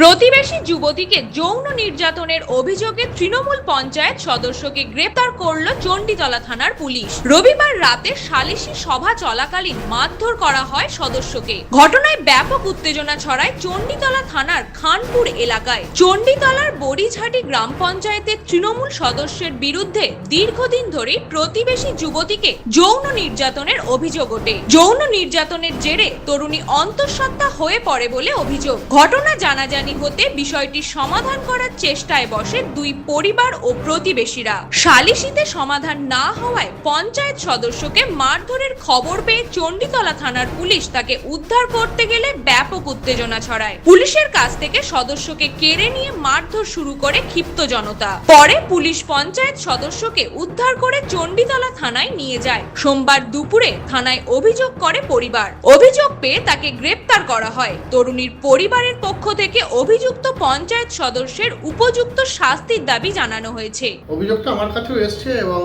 প্রতিবেশী যুবতীকে যৌন নির্যাতনের অভিযোগে তৃণমূল পঞ্চায়েত সদস্যকে গ্রেপ্তার করল চণ্ডীতলা থানার পুলিশ। রবিবার রাতে সালিশি সভা চলাকালীন মারধর করা হয় সদস্যকে। ঘটনায় ব্যাপক উত্তেজনা ছড়ায় চণ্ডীতলা থানার খানপুর এলাকায়। চণ্ডীতলার বড়িঝাটি গ্রাম পঞ্চায়েতের তৃণমূল সদস্যের বিরুদ্ধে দীর্ঘদিন ধরে প্রতিবেশী যুবতীকে যৌন নির্যাতনের অভিযোগ ওঠে। যৌন নির্যাতনের জেরে তরুণী অন্তঃসত্ত্বা হয়ে পড়ে বলে অভিযোগ। ঘটনা জানাজানি হতে বিষয়টি সমাধান করার চেষ্টায় বসে দুই পরিবার ও প্রতিবেশীরা। সালিশিতে সমাধান না হওয়ায় পঞ্চায়েত সদস্যকে মারধরের খবর পেয়ে চণ্ডীতলা থানার পুলিশ তাকে উদ্ধার করতে গেলে ব্যাপক উত্তেজনা ছড়ায়। পুলিশের কাছ থেকে সদস্যকে কেড়ে নিয়ে মারধর শুরু করে ক্ষিপ্ত জনতা। পরে পুলিশ পঞ্চায়েত সদস্যকে উদ্ধার করে চণ্ডীতলা থানায় নিয়ে যায়। সোমবার দুপুরে থানায় অভিযোগ করে পরিবার। অভিযোগ পেয়ে তাকে গ্রেপ্তার করা হয়। তরুণীর পরিবারের পক্ষ থেকে অভিযুক্ত পঞ্চায়েত সদস্যের উপযুক্ত শাস্তির দাবি জানানো হয়েছে। অভিযোগটা আমার কাছেও এসছে এবং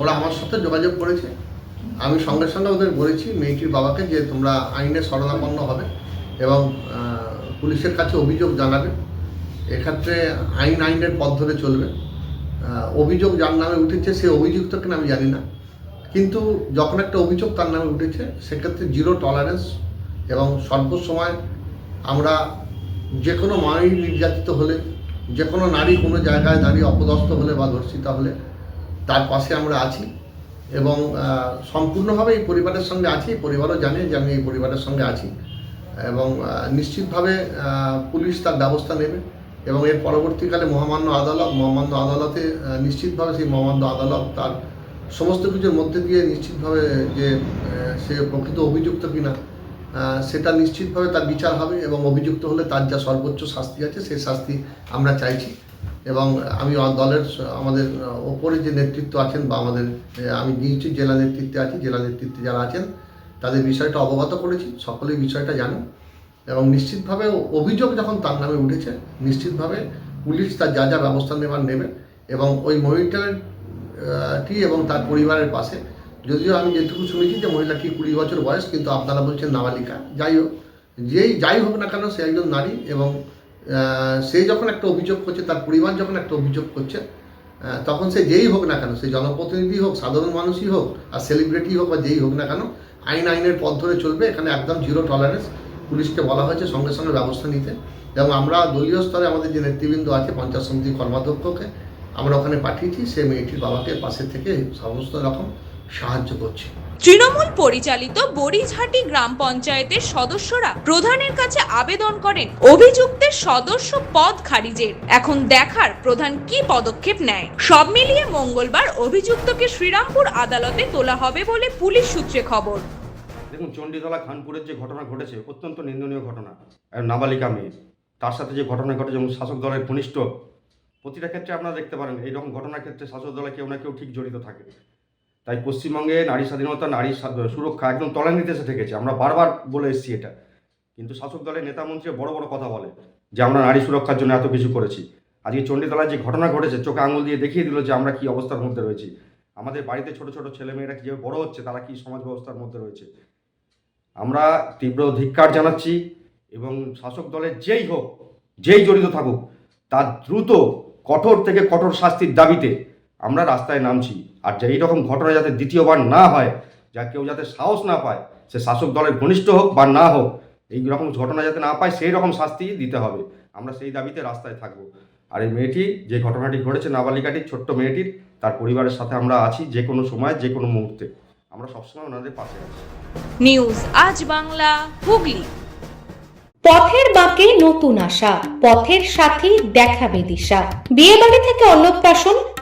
ওরা আমার সাথে যোগাযোগ করেছে। আমি সঙ্গে সঙ্গে ওদের বলেছি, মেয়েটির বাবাকে যে তোমরা আইনে শরণাপন্ন হবে এবং পুলিশের কাছে অভিযোগ জানাবে। এক্ষেত্রে আইন আইনের পথ ধরে চলবে। অভিযোগ যার নামে উঠেছে, সে অভিযুক্ত কিনা আমি জানি না। কিন্তু যখন একটা অভিযোগ তার নামে উঠেছে, সেক্ষেত্রে জিরো টলারেন্স এবং সর্বসময় আমরা যে কোনো মাই নির্যাতিত হলে, যে কোনো নারী কোনো জায়গায় দাঁড়িয়ে অপদস্থ হলে বা ধর্ষিত হলে তার পাশে আমরা আছি এবং সম্পূর্ণভাবে এই পরিবারের সঙ্গে আছি পরিবারও জানে যে আমি এই পরিবারের সঙ্গে আছি এবং নিশ্চিতভাবে পুলিশ তার ব্যবস্থা নেবে এবং এর পরবর্তীকালে মহামান্য আদালত, মহামান্য আদালতে নিশ্চিতভাবে সেই মহামান্য আদালত তার সমস্ত কিছুর মধ্যে দিয়ে নিশ্চিতভাবে যে সে প্রকৃত অভিযুক্ত কিনা সেটা নিশ্চিতভাবে তার বিচার হবে এবং অভিযুক্ত হলে তার যা সর্বোচ্চ শাস্তি আছে সেই শাস্তি আমরা চাইছি। এবং আমি দলের আমাদের ওপরে যে নেতৃত্ব আছেন বা আমাদের আমি নিশ্চয়ই জেলা নেতৃত্বে আছি জেলা নেতৃত্বে যারা আছেন তাদের বিষয়টা অবগত করেছি সকলেই বিষয়টা জানেন এবং নিশ্চিতভাবে অভিযোগ যখন তার নামে উঠেছে নিশ্চিতভাবে পুলিশ তার যা যা ব্যবস্থা নেবার নেবে এবং ওই মহিলার আহ, টি এবং তার পরিবারের পাশে যদিও আমি যেটুকু শুনেছি যে মহিলা মহিলাটি কুড়ি বছর বয়স, কিন্তু আপনারা বলছেন নাবালিকা। যাই হোক, যেই যাই হোক না কেন সে একজন নারী এবং সে যখন একটা অভিযোগ করছে, তার পরিবার যখন একটা অভিযোগ করছে তখন সে যেই হোক না কেন, সে জনপ্রতিনিধি হোক, সাধারণ মানুষই হোক, আর সেলিব্রিটি হোক বা যেই হোক না কেন, আইন আইনের পথ ধরে চলবে। এখানে একদম জিরো টলারেন্স পুলিশকে বলা হয়েছে, সঙ্গে সঙ্গে ব্যবস্থা নিতে। এবং আমরা দলীয় স্তরে আমাদের যে নেতৃবৃন্দ আছে, পঞ্চায়েত সমিতির কর্মাধ্যক্ষকে, আমরা ওখানে পাঠিয়েছি। সে মেয়েটির বাবাকে পাশে থেকে সমস্ত রকম সাহায্য করছে। তৃণমূল পরিচালিত বড়িঝাটি গ্রাম পঞ্চায়েতের সদস্যরা প্রধানের কাছে আবেদন করেন অভিযুক্তের সদস্য পদ খারিজের। এখন দেখার প্রধান কি পদক্ষেপ নেয়। সব মিলিয়ে মঙ্গলবার অভিযুক্তকে শ্রীরামপুর আদালতে তোলা হবে বলে পুলিশ সূত্রে খবর। দেখুন চণ্ডীতলা খানপুরের যে ঘটনা ঘটেছে অত্যন্ত নিন্দনীয় ঘটনা। আর নাবালিকা মেয়ে তার সাথে যে ঘটনা ঘটে যেমন শাসক দলের ঘনিষ্ঠ প্রতিটা ক্ষেত্রে আপনারা দেখতে পারেন এইরকম ঘটনার ক্ষেত্রে শাসক দলে কেউ না কেউ ঠিক জড়িত থাকে। তাই পশ্চিমবঙ্গে নারী স্বাধীনতা, নারী সুরক্ষা একদম তলানিতে এসে ঠেকেছে আমরা বারবার বলে এসেছি এটা। কিন্তু শাসক দলের নেতা মন্ত্রী বড় বড় কথা বলে যে, আমরা নারী সুরক্ষার জন্য এত কিছু করেছি। আজকে চণ্ডীতলায় যে ঘটনা ঘটেছে, চোখে আঙুল দিয়ে দেখিয়ে দিল যে, আমরা কি অবস্থার মধ্যে রয়েছি? আমাদের বাড়িতে ছোট ছোট ছেলেমেয়েরা কি যেভাবে বড় হচ্ছে, তারা কি সমাজ ব্যবস্থার মধ্যে রয়েছে? আমরা তীব্র ধিক্কার জানাচ্ছি এবং শাসক দলের যেই হোক, যেই জড়িত থাকুক, তার দ্রুত, কঠোর থেকে কঠোর শাস্তির দাবিতে আমরা রাস্তায় নামছি। আর যেই রকম ঘটনা যাতে দ্বিতীয়বার না হয় যা কেউ যাতে সাহস না পায় সে শাসক দলের ঘনিষ্ঠ হোক বা না হোক এই রকম ঘটনা যাতে না পায় সেই রকম শাস্তি দিতে হবে। আমরা সেই দাবিতে রাস্তায় থাকব। আর এই মেয়েটি যে ঘটনাটি ঘটেছে নাবালিকাটির ছোট্ট মেয়েটির তার পরিবারের সাথে আমরা আছি যে কোনো সময় যে কোনো মুহূর্তে। আমরা সবসময় ওনাদের পাশে আছি। নিউজ আজ বাংলা হুগলি। পথের বাঁকে নতুন আশা পথের সাথী দেখাবে দিশা। বিয়ে বাড়ি থেকে অন্নপ্রাশন